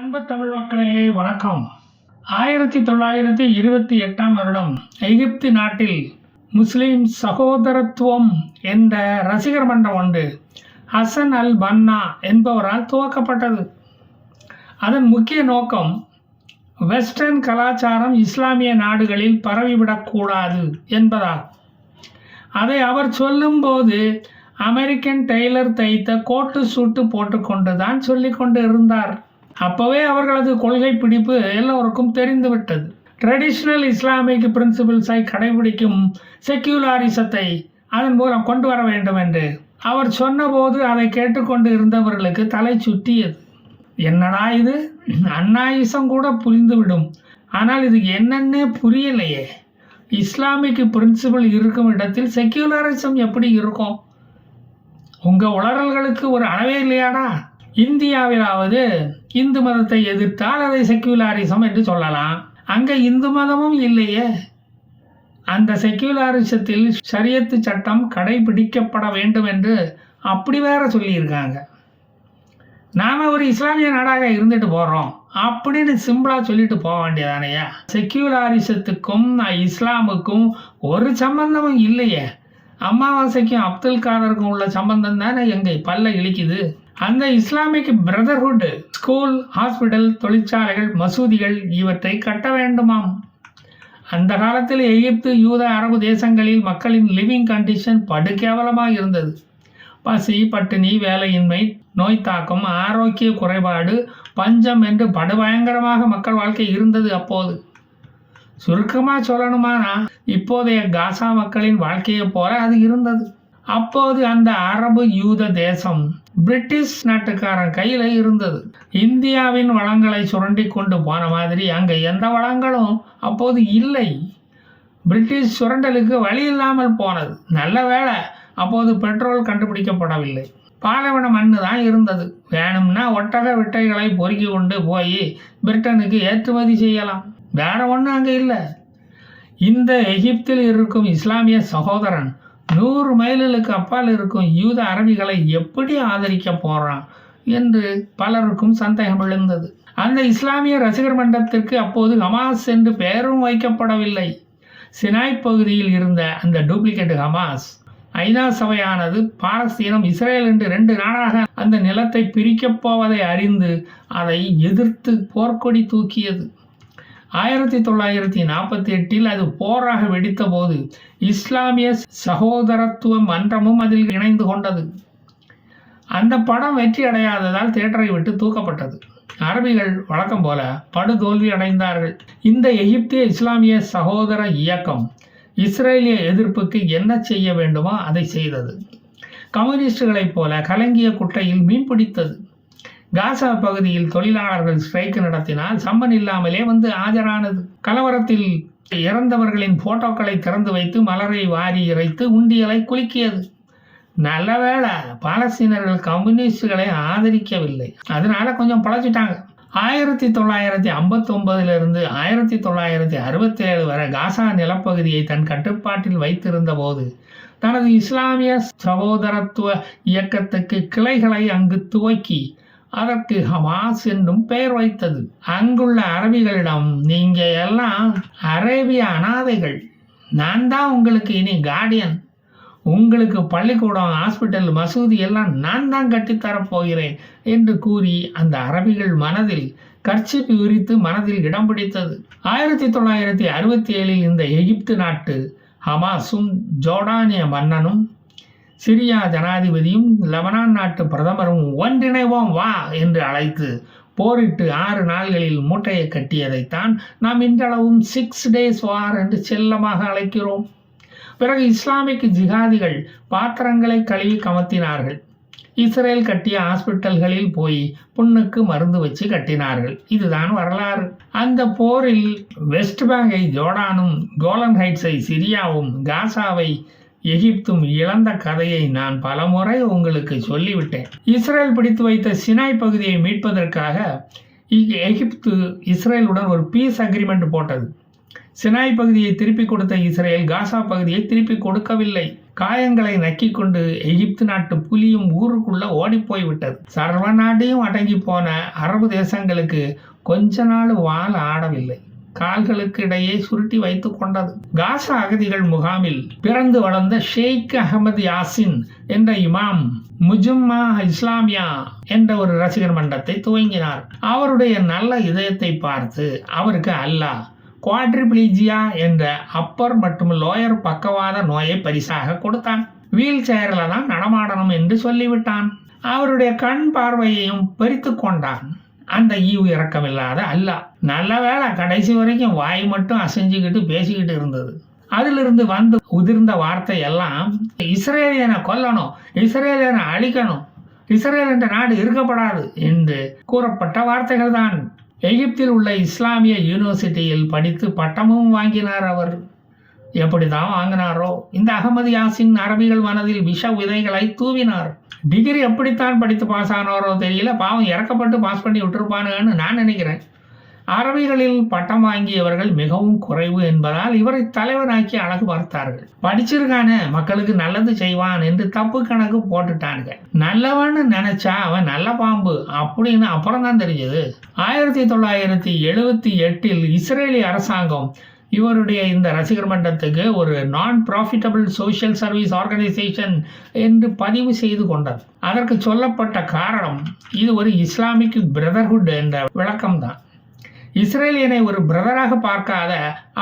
அன்பு தமிழ் மக்களே வணக்கம். ஆயிரத்தி தொள்ளாயிரத்தி இருபத்தி எட்டாம் வருடம் எகிப்து நாட்டில் முஸ்லீம் சகோதரத்துவம் என்ற ரசிகர் மன்றம் ஒன்று ஹசன் அல் பன்னா என்பவரால் துவக்கப்பட்டது. அதன் முக்கிய நோக்கம் வெஸ்டர்ன் கலாச்சாரம் இஸ்லாமிய நாடுகளில் பரவிவிடக்கூடாது என்பதால் அதை அவர் சொல்லும்போது அமெரிக்கன் டெய்லர் தைத்த கோட்டு சூட்டு போட்டுக்கொண்டு தான் சொல்லிக்கொண்டு இருந்தார். அப்போவே அவர்களது கொள்கை பிடிப்பு எல்லோருக்கும் தெரிந்துவிட்டது. ட்ரெடிஷ்னல் இஸ்லாமிக் பிரின்சிபிள்ஸை கடைபிடிக்கும் செக்யூலாரிசத்தை அதன் மூலம் கொண்டு வர வேண்டும் என்று அவர் சொன்னபோது அதை கேட்டுக்கொண்டு இருந்தவர்களுக்கு தலை சுற்றியது என்னடா இது? அன்னாயிசம் கூட புரிந்துவிடும். ஆனால் இது என்னன்னே புரியலையே. இஸ்லாமிக் பிரின்சிபல் இருக்கும் இடத்தில் செக்யூலரிசம் எப்படி இருக்கும்? உங்கள் உளறல்களுக்கு ஒரு அளவே இல்லையாடா? இந்தியாவிலாவது இந்து மதத்தை எதிர்த்தால் அதை செக்யூலாரிசம் என்று சொல்லலாம். அங்கே இந்து மதமும் இல்லையே. அந்த செக்யூலாரிசத்தில் சரியத்து சட்டம் கடைபிடிக்கப்பட வேண்டும் என்று அப்படி வேற சொல்லியிருக்காங்க. நாம் ஒரு இஸ்லாமிய நாடாக இருந்துட்டு போகிறோம் அப்படின்னு சிம்பிளாக சொல்லிட்டு போக வேண்டியதானையா? செக்யூலாரிசத்துக்கும் இஸ்லாமுக்கும் ஒரு சம்பந்தமும் இல்லையே. அமாவாசைக்கும் அப்துல் காதருக்கும் உள்ள சம்பந்தம் தானே எங்கள் பல்ல இழிக்குது. அந்த இஸ்லாமிக் பிரதர்ஹுட் ஸ்கூல் ஹாஸ்பிட்டல் தொழிற்சாலைகள் மசூதிகள் இவற்றை கட்ட வேண்டுமாம். அந்த காலத்தில் எகிப்து யூத அரபு தேசங்களில் மக்களின் லிவிங் கண்டிஷன் படுகேவலமாக இருந்தது. பசி பட்டினி வேலையின்மை நோய் தாக்கம் ஆரோக்கிய குறைபாடு பஞ்சம் என்று படுபயங்கரமாக மக்கள் வாழ்க்கை இருந்தது அப்போது. சுருக்கமாக சொல்லணுமானா இப்போதைய காசா மக்களின் வாழ்க்கையை போல அது இருந்தது. அப்போது அந்த அரபு யூத தேசம் பிரிட்டிஷ் நாட்டுக்காரன் கையில் இருந்தது. இந்தியாவின் வளங்களை சுரண்டி கொண்டு போன மாதிரி அங்கே எந்த வளங்களும் அப்போது இல்லை. பிரிட்டிஷ் சுரண்டலுக்கு வழி இல்லாமல் போனது. நல்ல வேளை அப்போது பெட்ரோல் கண்டுபிடிக்கப்படவில்லை. பாலைவன மண் தான் இருந்தது. வேணும்னா ஒட்டக விட்டைகளை பொறுக்கி கொண்டு போய் பிரிட்டனுக்கு ஏற்றுமதி செய்யலாம். வேற ஒன்றும் அங்கே இல்லை. இந்த எகிப்தில் இருக்கும் இஸ்லாமிய சகோதரன் நூறு மைல்களுக்கு அப்பால் இருக்கும் யூத அரபிகளை எப்படி ஆதரிக்க போறான் என்று பலருக்கும் சந்தேகம் எழுந்தது. அந்த இஸ்லாமிய ரசிகர் மன்றத்திற்கு அப்போது ஹமாஸ் என்று பெயரும் வைக்கப்படவில்லை. சினாய் பகுதியில் இருந்த அந்த டூப்ளிகேட் ஹமாஸ் ஐநா சபையானது பாலஸ்தீனம் இஸ்ரேல் என்று ரெண்டு நாடாக அந்த நிலத்தை பிரிக்கப் போவதை அறிந்து அதை எதிர்த்து போர்க்கொடி தூக்கியது. ஆயிரத்தி தொள்ளாயிரத்தி நாற்பத்தி எட்டில் அது போராக வெடித்த போது இஸ்லாமிய சகோதரத்துவ மன்றமும் அதில் இணைந்து கொண்டது. அந்த படம் வெற்றி அடையாததால் தியேட்டரை விட்டு தூக்கப்பட்டது. அரபிகள் வழக்கம் போல படுதோல்வி அடைந்தார்கள். இந்த எகிப்திய இஸ்லாமிய சகோதர இயக்கம் இஸ்ரேலிய எதிர்ப்புக்கு என்ன செய்ய வேண்டுமோ அதை செய்தது. கம்யூனிஸ்டுகளைப் போல கலங்கிய குட்டையில் மீன் பிடித்தது. காசா பகுதியில் தொழிலாளர்கள் ஸ்ட்ரைக் நடத்தினால் சம்மன் இல்லாமலே வந்து ஆஜரானது. கலவரத்தில் இறந்தவர்களின் போட்டோக்களை திறந்து வைத்து மலரை வாரி இறைத்து உண்டியலை குலுக்கியது. நல்ல வேலை பாலஸ்தீனர்கள் கம்யூனிஸ்டுகளை ஆதரிக்கவில்லை. அதனால கொஞ்சம் பழச்சிட்டாங்க ஆயிரத்தி தொள்ளாயிரத்தி ஐம்பத்தொன்பதிலிருந்து ஆயிரத்தி தொள்ளாயிரத்தி அறுபத்தி ஏழு வரை காசா நிலப்பகுதியை தன் கட்டுப்பாட்டில் வைத்திருந்த போது தனது இஸ்லாமிய சகோதரத்துவ இயக்கத்துக்கு கிளைகளை அங்கு துவக்கி அதற்கு ஹமாஸ் என்றும் பெயர் வைத்தது. அங்குள்ள அரபிகளிடம் நீங்க எல்லாம் அரேபிய அனாதைகள். நான் தான் உங்களுக்கு இனி கார்டியன் உங்களுக்கு பள்ளிக்கூடம் ஹாஸ்பிட்டல் மசூதி எல்லாம் நான் தான் கட்டித்தரப் போகிறேன் என்று கூறி அந்த அரபிகள் மனதில் கர்ச்சிப்பு விரித்து மனதில் இடம் பிடித்தது. ஆயிரத்தி தொள்ளாயிரத்தி அறுபத்தி ஏழில் இந்த எகிப்து நாட்டு ஹமாஸும் ஜோர்டானிய மன்னனும் சிரியா ஜனாதிபதியும் லெபனான் நாட்டு பிரதமரும் ஒன்றிணைவோம் வா என்று அழைத்து போரிட்டு ஆறு நாள்களில் மூட்டையை கட்டியதைத்தான் நாம் இன்றளவும் சிக்ஸ் டேஸ் வார் என்று செல்லமாக அழைக்கிறோம். பிறகு இஸ்லாமிக் ஜிகாதிகள் பாத்திரங்களை கழுவி கமத்தினார்கள். இஸ்ரேல் கட்டிய ஹாஸ்பிட்டல்களில் போய் புண்ணுக்கு மருந்து வச்சு கட்டினார்கள். இதுதான் வரலாறு. அந்த போரில் வெஸ்ட் பேங்கை ஜோர்டானும் கோலன் ஹைட்ஸை சிரியாவும் காசாவை எகிப்தும் இழந்த கதையை நான் பலமுறை உங்களுக்கு சொல்லிவிட்டேன். இஸ்ரேல் பிடித்து வைத்த சினாய் பகுதியை மீட்பதற்காக இ- எகிப்து இஸ்ரேலுடன் ஒரு பீஸ் அக்ரிமெண்ட் போட்டது. சினாய் பகுதியை திருப்பிக் கொடுத்த இஸ்ரேல் காசா பகுதியை திருப்பிக் கொடுக்கவில்லை. காயங்களை நக்கி கொண்டு எகிப்து நாட்டு புலியும் ஊருக்குள்ள ஓடிப்போய் விட்டது. சர்வ நாட்டையும் அடங்கி போன அரபு தேசங்களுக்கு கொஞ்ச நாள் வால் ஆடவில்லை. கால்களுக்கு இடையே சுருட்டி வைத்துக் கொண்டது. காசா அகதிகள் முகாமில் பிறந்து வளர்ந்த ஷேக் அகமது யாசின் என்ற இமாம் முஜும்மா இஸ்லாமியா என்ற ஒரு ரசிகர் மன்றத்தை துவங்கினார். அவருடைய நல்ல இதயத்தை பார்த்து அவருக்கு அல்லாஹ் குவாட்ரிபிளிஜியா என்ற அப்பர் மற்றும் லோயர் பக்கவாத நோயை பரிசாக கொடுத்தான். வீல் சேரில் தான் நடமாடணும் என்று சொல்லிவிட்டான். அவருடைய கண் பார்வையையும் பறித்து கொண்டான். அந்த ஈவு இறக்கமில்லாத அல்ல. நல்ல வேளை கடைசி வரைக்கும் வாய் மட்டும் அசைஞ்சுக்கிட்டு பேசிக்கிட்டு இருந்தது. அதிலிருந்து வந்து உதிர்ந்த வார்த்தை எல்லாம் இஸ்ரேலியனை கொல்லணும் இஸ்ரேலியனை அழிக்கணும் இஸ்ரேல் என்ற நாடு இருக்கப்படாது என்று கூறப்பட்ட வார்த்தைகள் தான் எகிப்தில் உள்ள இஸ்லாமிய யூனிவர்சிட்டியில் படித்து பட்டமும் வாங்கினார் அவர். எப்படி தான் வாங்கினாரோ? இந்த அகமது யாசின் அரபிகள் மனதில் விஷ விதைகளை தூவினார். டிகிரி எப்படித்தான் படித்து பாஸ் ஆனாரோ தெரியல. பாவம் இறக்கப்பட்டு பாஸ் பண்ணி விட்டுருப்பானுன்னு நான் நினைக்கிறேன். அரபிகளில் பட்டம் வாங்கியவர்கள் மிகவும் குறைவு என்பதால் இவரை தலைவனாக்கி அழகு பார்த்தார்கள். படிச்சிருக்கானே மக்களுக்கு நல்லது செய்வான் என்று தப்பு கணக்கு போட்டுட்டானுங்க. நல்லவன்னு நினைச்சா அவன் நல்ல பாம்பு அப்படின்னு அப்புறம் தான் தெரிஞ்சது. ஆயிரத்தி தொள்ளாயிரத்தி எழுபத்தி எட்டில் இஸ்ரேலி அரசாங்கம் இவருடைய இந்த ரசிகர் மன்றத்துக்கு ஒரு நான் ப்ராஃபிட்டபிள் சோஷியல் சர்வீஸ் ஆர்கனைசேஷன் என்று பதிவு செய்து கொண்டது. அதற்கு சொல்லப்பட்ட காரணம் இது ஒரு இஸ்லாமிக் பிரதர்ஹுட் என்ற விளக்கம்தான். இஸ்ரேலியனை ஒரு பிரதராக பார்க்காத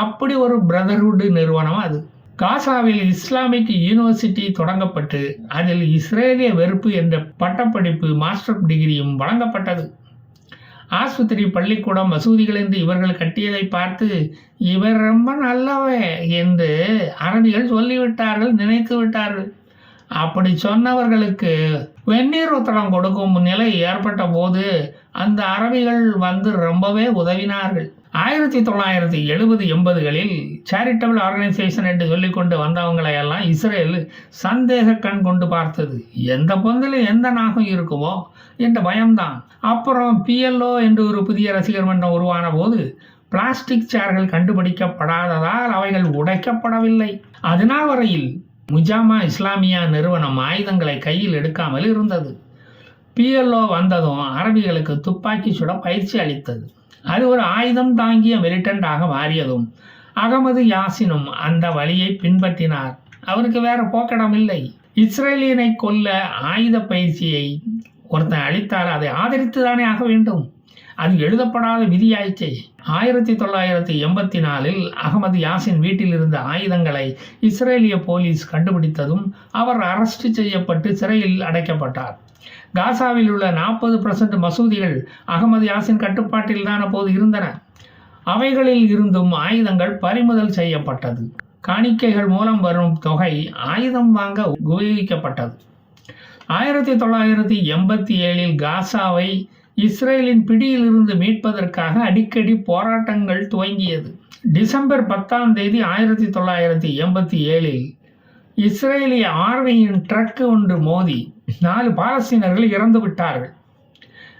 அப்படி ஒரு பிரதர்ஹுட் நிறுவனம் அது. காசாவில் இஸ்லாமிக் யூனிவர்சிட்டி தொடங்கப்பட்டு அதில் இஸ்ரேலிய வெறுப்பு என்ற பட்டப்படிப்பு மாஸ்டர் டிகிரியும் வழங்கப்பட்டது. ஆஸ்பத்திரி பள்ளிக்கூடம் மசூதிகள் என்று இவர்கள் கட்டியதை பார்த்து இவர் ரொம்ப நல்லவே என்று அரபிகள் சொல்லிவிட்டார்கள் நினைத்து விட்டார்கள். அப்படி சொன்னவர்களுக்கு வெந்நீர் உத்தரம் கொடுக்கும் நிலை ஏற்பட்ட போது அந்த அரபிகள் வந்து ரொம்பவே உதவினார்கள். ஆயிரத்தி தொள்ளாயிரத்தி எழுபது எண்பதுகளில் சேரிட்டபிள் ஆர்கனைசேஷன் என்று சொல்லிக்கொண்டு வந்தவங்களை எல்லாம் இஸ்ரேல் சந்தேக கண் கொண்டு பார்த்தது. எந்த பொந்தில் எந்த நாகம் இருக்குமோ என்ற பயம்தான். அப்புறம் பிஎல்ஓ என்று ஒரு புதிய ரசிகர் மன்றம் உருவான போது பிளாஸ்டிக் சேர்கள் கண்டுபிடிக்கப்படாததால் அவைகள் உடைக்கப்படவில்லை. அதனால் வரையில் முஜாமா இஸ்லாமியா நிறுவனம் ஆயுதங்களை கையில் எடுக்காமல் இருந்தது. பிஎல்ஓ வந்ததும் அரபிகளுக்கு துப்பாக்கி சுட பயிற்சி அளித்தது. அது ஒரு ஆயுதம் தாங்கிய மிலிட்டண்டாக மாறியதும். அகமது யாசினும் அந்த வழியை பின்பற்றினார். அவருக்கு வேற போக்கடம் இல்லை இஸ்ரேலியனை கொல்ல ஆயுத பயிற்சியை ஒருத்தன் அளித்தால் அதை ஆதரித்து தானே ஆக வேண்டும்? அது எழுதப்படாத விதியாயிற்றே. ஆயிரத்தி தொள்ளாயிரத்தி எண்பத்தி நாலில் அகமது யாசின் வீட்டில் இருந்த ஆயுதங்களை இஸ்ரேலிய போலீஸ் கண்டுபிடித்ததும் அவர் அரெஸ்ட் செய்யப்பட்டு சிறையில் அடைக்கப்பட்டார். காசாவில் உள்ள நாற்பது பர்சன்ட் மசூதிகள் அகமது யாசின் கட்டுப்பாட்டில் அப்போது இருந்தன. அவைகளில் இருந்தும் ஆயுதங்கள் பறிமுதல் செய்யப்பட்டது. காணிக்கைகள் மூலம் வரும் தொகை ஆயுதம் வாங்க உபயோகிக்கப்பட்டது. ஆயிரத்தி தொள்ளாயிரத்தி எண்பத்தி ஏழில் காசாவை இஸ்ரேலின் பிடியிலிருந்து மீட்பதற்காக அடிக்கடி போராட்டங்கள் துவங்கியது. டிசம்பர் பத்தாம் தேதி ஆயிரத்தி தொள்ளாயிரத்தி எண்பத்தி ஏழில் இஸ்ரேலிய ஆர்மியின் ட்ரக் ஒன்று மோதி நாலு பாலஸ்தீனர்கள் இறந்து விட்டார்கள்.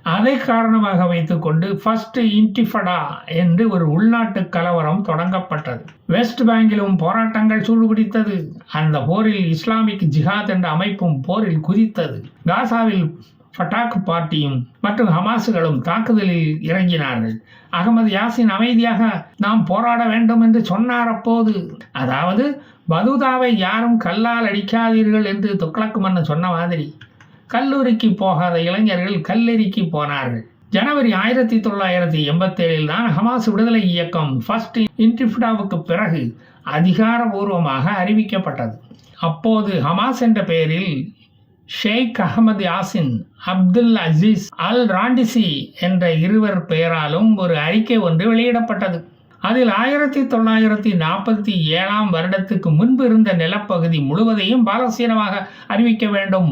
அதை காரணமாக வைத்துக்கொண்டு ஃபர்ஸ்ட் இன்டிஃபடா என்று ஒரு உள்நாட்டு கலவரம் தொடங்கப்பட்டது. வெஸ்ட் பேங்கிலும் போராட்டங்கள் சூடுபிடித்தது. அந்த போரில் இஸ்லாமிக் ஜிஹாத் என்ற அமைப்பும் போரில் குதித்தது. காசாவில் ஃபட்டாக் பார்ட்டியும் மற்றும் ஹமாசுகளும் தாக்குதலில் இறங்கினார்கள். அகமது யாசின் அமைதியாக நாம் போராட வேண்டும் என்று சொன்னார் அப்போது. அதாவது பதுதாவை யாரும் கல்லால் அடிக்காதீர்கள் என்று துக்ளக் மன்னன் சொன்ன மாதிரி கல்லூரிக்கு போகாத இளைஞர்கள் கல்லெறிக்கு போனார்கள். ஜனவரி ஆயிரத்தி தொள்ளாயிரத்தி எண்பத்தேழில் தான் ஹமாஸ் விடுதலை இயக்கம் ஃபர்ஸ்ட் இன்டிஃபிடாவுக்கு பிறகு அதிகாரபூர்வமாக அறிவிக்கப்பட்டது. அப்போது ஹமாஸ் என்ற பெயரில் ஷேக் அகமது யாசின் அப்துல் அசீஸ் அல் ராண்டிசி என்ற இருவர் பெயராலும் ஒரு அறிக்கை ஒன்று வெளியிடப்பட்டது. அதில் ஆயிரத்தி தொள்ளாயிரத்தி நாற்பத்தி ஏழாம் வருடத்துக்கு முன்பு இருந்த நிலப்பகுதி முழுவதையும் பாலஸ்தீனமாக அறிவிக்க வேண்டும்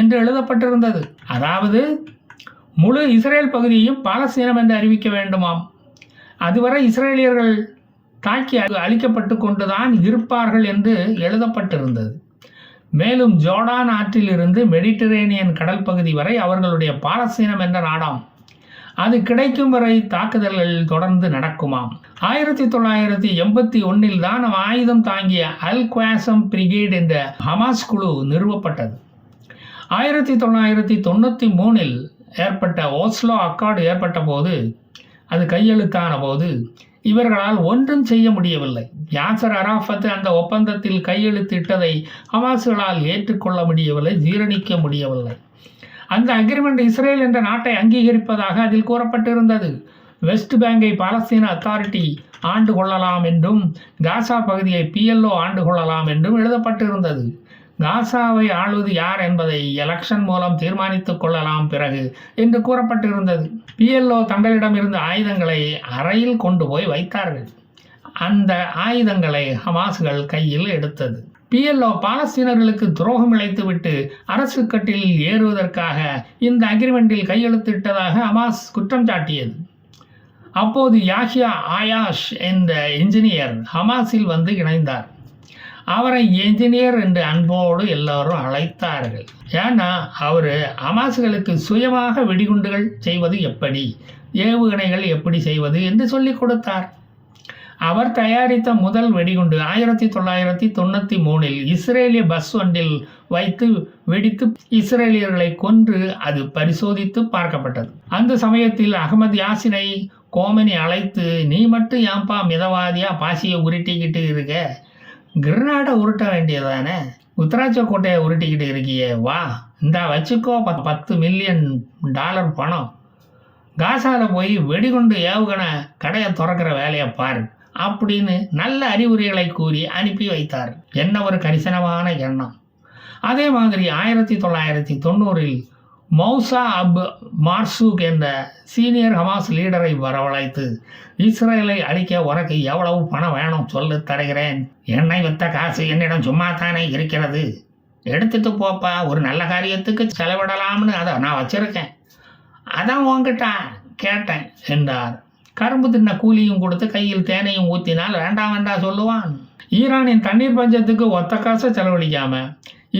என்று எழுதப்பட்டிருந்தது. அதாவது முழு இஸ்ரேல் பகுதியையும் பாலஸ்தீனம் என்று அறிவிக்க வேண்டுமாம். அதுவரை இஸ்ரேலியர்கள் தாக்கி அழிக்கப்பட்டு கொண்டுதான் இருப்பார்கள் என்று எழுதப்பட்டிருந்தது. மேலும் ஜோர்டான் ஆற்றிலிருந்து மெடிட்டரேனியன் கடல் பகுதி வரை அவர்களுடைய பாலஸ்தீனம் என்ற நாடாம். அது கிடைக்கும் வரை தாக்குதல்கள் தொடர்ந்து நடக்குமாம். ஆயிரத்தி தொள்ளாயிரத்தி எண்பத்தி ஒன்னில் தான் ஆயுதம் தாங்கிய அல் குவாசம் பிரிகேட் என்ற ஹமாஸ் குழு நிறுவப்பட்டது. ஆயிரத்தி தொள்ளாயிரத்தி தொண்ணூற்றி மூணில் ஏற்பட்ட ஓஸ்லோ அக்கார்டு ஏற்பட்ட போது அது கையெழுத்தான போது இவர்களால் ஒன்றும் செய்ய முடியவில்லை. யாசர் அராஃபத் அந்த ஒப்பந்தத்தில் கையெழுத்திட்டதை ஹமாஸ்களால் ஏற்றுக்கொள்ள முடியவில்லை ஜீரணிக்க முடியவில்லை. அந்த அக்ரிமெண்ட் இஸ்ரேல் என்ற நாட்டை அங்கீகரிப்பதாக அதில் கூறப்பட்டிருந்தது. வெஸ்ட் பேங்கை பாலஸ்தீன அத்தாரிட்டி ஆண்டு கொள்ளலாம் என்றும் காசா பகுதியை பிஎல்ஓ ஆண்டு கொள்ளலாம் என்றும் எழுதப்பட்டிருந்தது. காசாவை ஆளுவது யார் என்பதை எலெக்ஷன் மூலம் தீர்மானித்துக் கொள்ளலாம் பிறகு என்று கூறப்பட்டிருந்தது. பிஎல்ஓ தங்களிடம் இருந்த ஆயுதங்களை அறையில் கொண்டு போய் வைத்தார்கள். அந்த ஆயுதங்களை ஹமாஸ்கள் கையில் எடுத்தது. பிஎல்ஓ பாலஸ்தீனர்களுக்கு துரோகம் இழைத்துவிட்டு அரசு கட்டில் ஏறுவதற்காக இந்த அக்ரிமெண்டில் கையெழுத்திட்டதாக ஹமாஸ் குற்றம் சாட்டியது. அப்போது யாஹியா ஆயாஷ் என்ற இன்ஜினியர் ஹமாஸில் வந்து இணைந்தார். அவரை என்ஜினியர் என்று அன்போடு எல்லோரும் அழைத்தார்கள். ஏன்னா அவர் ஹமாஸ்களுக்கு சுயமாக வெடிகுண்டுகள் செய்வது எப்படி ஏவுகணைகள் எப்படி செய்வது என்று சொல்லிக் கொடுத்தார். அவர் தயாரித்த முதல் வெடிகுண்டு ஆயிரத்தி தொள்ளாயிரத்தி தொண்ணூற்றி மூணில் இஸ்ரேலிய பஸ் ஒன்றில் வைத்து வெடித்து இஸ்ரேலியர்களை கொன்று அது பரிசோதித்து பார்க்கப்பட்டது. அந்த சமயத்தில் அகமது யாசினை கோமனி அழைத்து நீ மட்டும் ஏன்பா மிதவாதியா பாசியை உருட்டிக்கிட்டு இருக்க? கிரனாடை உருட்ட வேண்டியதானே? உத்தராட்ச கோட்டையை உருட்டிக்கிட்டு இருக்கியே வா. இந்தா வச்சுக்கோ பத்- பத்து மில்லியன் டாலர் பணம். காசாவில் போய் வெடிகுண்டு ஏவுகணை கடையை திறக்கிற வேலையை பாரு. அப்படின்னு நல்ல அறிவுரைகளை கூறி அனுப்பி வைத்தார். என்ன ஒரு கரிசனமான எண்ணம். அதே மாதிரி ஆயிரத்தி தொள்ளாயிரத்தி தொண்ணூறில் மௌசா அப் மார்சூக் என்ற சீனியர் ஹமாஸ் லீடரை வரவழைத்து இஸ்ரேலை அழிக்க உனக்கு எவ்வளவு பணம் வேணும் சொல்லு தருகிறேன். எண்ணெய் வித்த காசு என்னிடம் சும்மா தானே இருக்கிறது. எடுத்துட்டு போப்பா ஒரு நல்ல காரியத்துக்கு செலவிடலாம்னு அதை நான் வச்சுருக்கேன். அதான் உன்கிட்ட கேட்டேன் என்றார். கரும்பு தின்ன கூலியும் கொடுத்து கையில் தேனையும் ஊற்றினால் வேண்டாம் வேண்டாம் சொல்லுவான். ஈரானின் தண்ணீர் பஞ்சத்துக்கு ஒத்த காசை செலவழிக்காம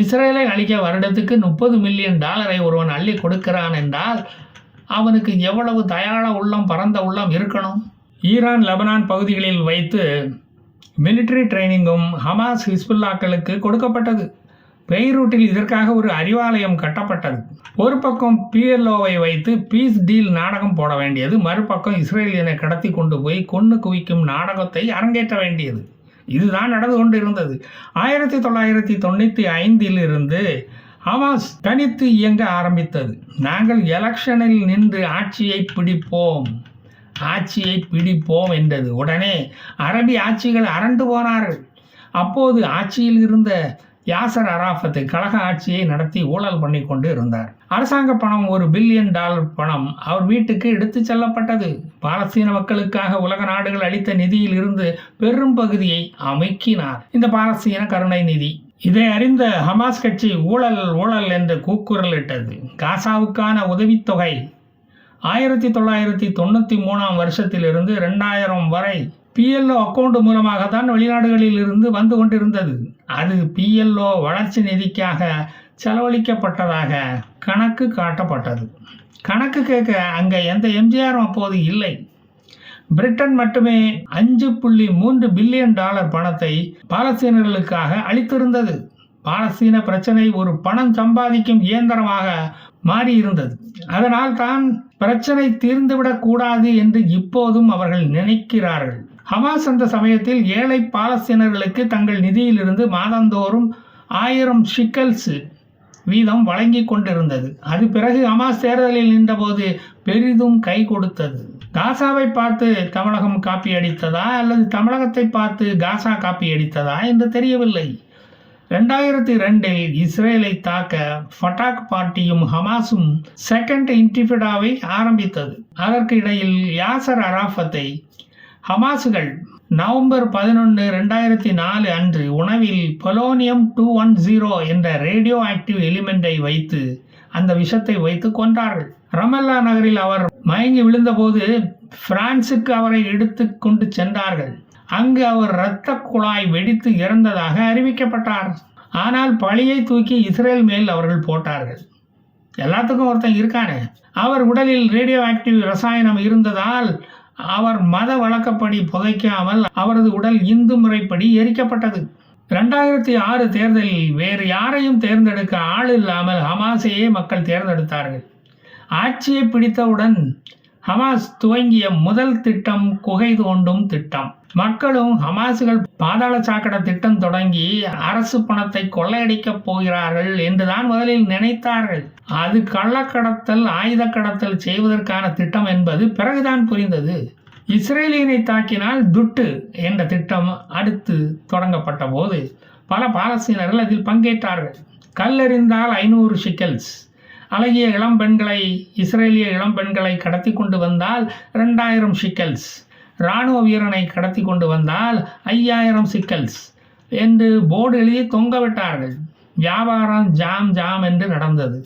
இஸ்ரேலை அழிக்க வருடத்துக்கு முப்பது மில்லியன் டாலரை ஒருவன் அள்ளி கொடுக்கிறான் என்றால் அவனுக்கு எவ்வளவு தயாள உள்ளம் பரந்த உள்ளம் இருக்கணும்? ஈரான் லெபனான் பகுதிகளில் வைத்து மிலிட்டரி ட்ரைனிங்கும் ஹமாஸ் ஹிஸ்புல்லாக்களுக்கு கொடுக்கப்பட்டது. பெய்ரூட்டில் இதற்காக ஒரு அறிவாலயம் கட்டப்பட்டது. ஒரு பக்கம் பிஎல்ஓவை வைத்து பீஸ் டீல் நாடகம் போட வேண்டியது மறுபக்கம் இஸ்ரேலியனை கடத்தி கொண்டு போய் கொன்று குவிக்கும் நாடகத்தை அரங்கேற்ற வேண்டியது. இதுதான் நடந்து கொண்டு இருந்தது ஆயிரத்தி தொள்ளாயிரத்தி தொண்ணூற்றி ஐந்தில் இருந்து ஹமாஸ் தனித்து இயங்க ஆரம்பித்தது. நாங்கள் எலெக்ஷனில் நின்று ஆட்சியை பிடிப்போம் ஆட்சியை பிடிப்போம் என்றது. உடனே அரபி ஆட்சிகள் அரண்டு போனார்கள். அப்போது ஆட்சியில் இருந்த யாசர் அராஃபத்து கழக ஆட்சியை நடத்தி ஊழல் பண்ணி கொண்டு இருந்தார். அரசாங்க பணம் ஒரு பில்லியன் டாலர் பணம். அவர் வீட்டுக்கு எடுத்துச் செல்லப்பட்டது. பாலஸ்தீன மக்களுக்காக உலக நாடுகள் அளித்த நிதியில் இருந்து பெரும் பகுதியை அமைக்கினார். இந்த பாலஸ்தீன கருணை நிதி. இதை அறிந்த ஹமாஸ் கட்சி ஊழல் ஊழல் என்று கூக்குரலிட்டது. காசாவுக்கான உதவித்தொகை ஆயிரத்தி தொள்ளாயிரத்தி தொண்ணூற்றி மூணாம் வருஷத்திலிருந்து ரெண்டாயிரம் வரை பிஎல்ஓ அக்கௌண்ட் மூலமாக தான் வெளிநாடுகளில் இருந்து வந்து கொண்டிருந்தது. அது பிஎல்ஓ வளர்ச்சி நிதிக்காக செலவழிக்கப்பட்டதாக கணக்கு காட்டப்பட்டது. கணக்கு கேட்க அங்கே எந்த எம்ஜிஆரும் அப்போது இல்லை. பிரிட்டன் மட்டுமே அஞ்சு புள்ளி மூன்று பில்லியன் டாலர் பணத்தை பாலஸ்தீனர்களுக்காக அளித்திருந்தது. பாலஸ்தீன பிரச்சனை ஒரு பணம் சம்பாதிக்கும் இயந்திரமாக மாறியிருந்தது. அதனால் தான் பிரச்சனை தீர்ந்துவிடக் கூடாது என்று இப்போதும் அவர்கள் நினைக்கிறார்கள். ஹமாஸ் அந்த சமயத்தில் ஏழை பாலஸ்தீனர்களுக்கு தங்கள் நிதியிலிருந்து மாதந்தோறும் ஆயிரம் ஷிக்கல்ஸ் வீதம் வழங்கி கொண்டிருந்தது. அது பிறகு ஹமாஸ் தேர்தலில் நின்றபோது பெரிதும் கை கொடுத்தது. காசாவை பார்த்து தமிழகம் காப்பி அடித்ததா அல்லது தமிழகத்தை பார்த்து காசா காப்பி அடித்ததா என்று தெரியவில்லை. ரெண்டாயிரத்தி ரெண்டில் இஸ்ரேலை தாக்க ஃபட்டாக் பார்ட்டியும் ஹமாஸும் செகண்ட் இன்டிஃபிடாவை ஆரம்பித்தது. அதற்கு இடையில் யாசர் அராஃபத்தை ஹமாஸுகள் நவம்பர் பதினொன்று ரெண்டாயிரத்தி நாலு அன்று உணவில் பொலோனியம் டூ ஒன் ஜீரோ என்ற ரேடியோ ஆக்டிவ் எலிமெண்டை வைத்து அந்த விஷத்தை வைத்து கொன்றார்கள் ரமல்லா நகரில் அவர் மயங்கி விழுந்தபோது பிரான்சுக்கு அவரை எடுத்து கொண்டு சென்றார்கள். அங்கு அவர் இரத்த குழாய் வெடித்து இறந்ததாக அறிவிக்கப்பட்டார். ஆனால் பழியை தூக்கி இஸ்ரேல் மேல் அவர்கள் போட்டார்கள். எல்லாத்துக்கும் ஒருத்தன் இருக்கானே? அவர் உடலில் ரேடியோ ஆக்டிவ் ரசாயனம் இருந்ததால் அவர் மத வழக்கப்படி புதைக்காமல் அவரது உடல் இந்து முறைப்படி எரிக்கப்பட்டது. ரெண்டாயிரத்தி ஆறு தேர்தலில் வேறு யாரையும் தேர்ந்தெடுக்க ஆள் இல்லாமல் ஹமாஸையே மக்கள் தேர்ந்தெடுத்தார்கள். ஆட்சியை பிடித்தவுடன் ஹமாஸ் துவங்கிய முதல் திட்டம் குகை தோண்டும் திட்டம். மக்களும் ஹமாசுகள் பாதாள சாக்கடை திட்டம் தொடங்கி அரசு பணத்தை கொள்ளையடிக்கப் போகிறார்கள் என்றுதான் முதலில் நினைத்தார்கள். அது கள்ளக்கடத்தல் ஆயுத கடத்தல் செய்வதற்கான திட்டம் என்பது பிறகுதான் புரிந்தது. இஸ்ரேலியனை தாக்கினால் துட்டு என்ற திட்டம் அடுத்து தொடங்கப்பட்ட போது பல பாலஸ்தீனர்கள் அதில் பங்கேற்றார்கள். கல்லெறிந்தால் ஐநூறு ஷிக்கல்ஸ். அழகிய இளம் பெண்களை இஸ்ரேலிய இளம் பெண்களை கடத்தி கொண்டு வந்தால் ரெண்டாயிரம் ஷிக்கல்ஸ். இராணுவ வீரனை கடத்தி கொண்டு வந்தால் ஐயாயிரம் சிக்கல்ஸ் என்று போர்டு எழுதி தொங்கவிட்டார்கள் வியாபாரம் ஜாம் ஜாம் என்று நடந்தது.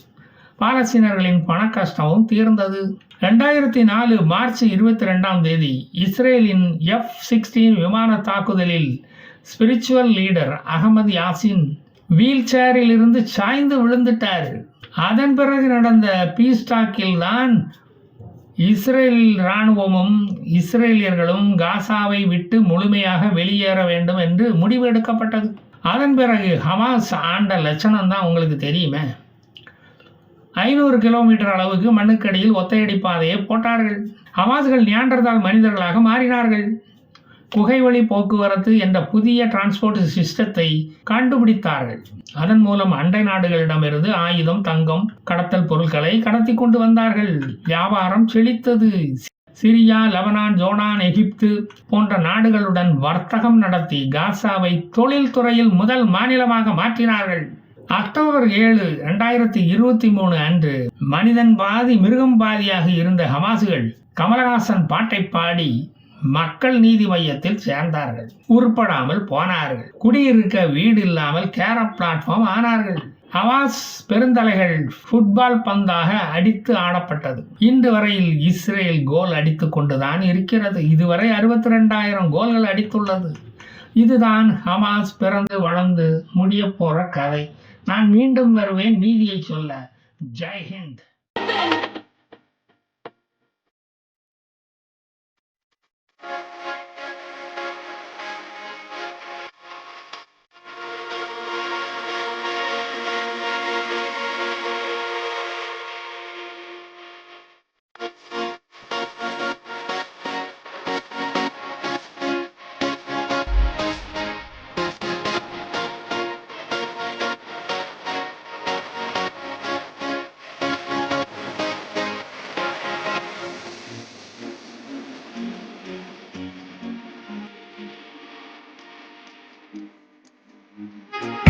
பாலஸ்தீனர்களின் பண கஷ்டமும் தீர்ந்தது. ரெண்டாயிரத்தி நாலு மார்ச் இருபத்தி ரெண்டாம் தேதி இஸ்ரேலின் எஃப் சிக்ஸ்டீன் விமான தாக்குதலில் spiritual leader Ahmed Yassin wheel சேரில் இருந்து சாய்ந்து விழுந்துட்டார். அதன் பிறகு நடந்த பீஸ் டாக்கில் தான் இஸ்ரேல் இராணுவமும் இஸ்ரேலியர்களும் காசாவை விட்டு முழுமையாக வெளியேற வேண்டும் என்று முடிவு எடுக்கப்பட்டது. அதன் பிறகு ஹமாஸ் ஆண்ட லட்சணம் தான் உங்களுக்கு தெரியுமே? ஐநூறு கிலோமீட்டர் அளவுக்கு மண்ணுக்கடியில் ஒத்தையடி பாதையை போட்டார்கள். ஹமாஸ்கள் நியாண்டர்தால் மனிதர்களாக மாறினார்கள். குகைவழி போக்குவரத்து என்ற புதிய டிரான்ஸ்போர்ட் சிஸ்டத்தை கண்டுபிடித்தார்கள். அதன் மூலம் அண்டை நாடுகளிடமிருந்து ஆயுதம் தங்கம் கடத்தல் பொருட்களை கடத்தி கொண்டு வந்தார்கள். வியாபாரம் செழித்தது. சிரியா லெபனான் ஜோர்டான் எகிப்து போன்ற நாடுகளுடன் வர்த்தகம் நடத்தி காசாவை தொழில்துறையில் முதல் மாநிலமாக மாற்றினார்கள். அக்டோபர் ஏழு ரெண்டாயிரத்தி இருபத்தி மூணு அன்று மனிதன் பாதி மிருகம் பாதியாக இருந்த ஹமாசுகள் கமலஹாசன் பாட்டை பாடி மக்கள் நீதி மையத்தில் சேர்ந்தார்கள். உருப்படாமல் போனார்கள். குடியிருக்க வீடு இல்லாமல் கேர பிளாட்ஃபார்ம் ஆனார்கள். ஹவாஸ் பெருந்தலைகள் ஃபுட்பால் பந்தாக அடித்து ஆடப்பட்டது. இன்று வரையில் இஸ்ரேல் கோல் அடித்து கொண்டுதான் இருக்கிறது. இதுவரை அறுபத்தி ரெண்டாயிரம் கோல்கள் அடித்துள்ளது. இதுதான் ஹமாஸ் பிறந்து வளர்ந்து முடிய போற கதை. நான் மீண்டும் வருவேன் நீதியை சொல்ல. ஜெய் ஹிந்த்.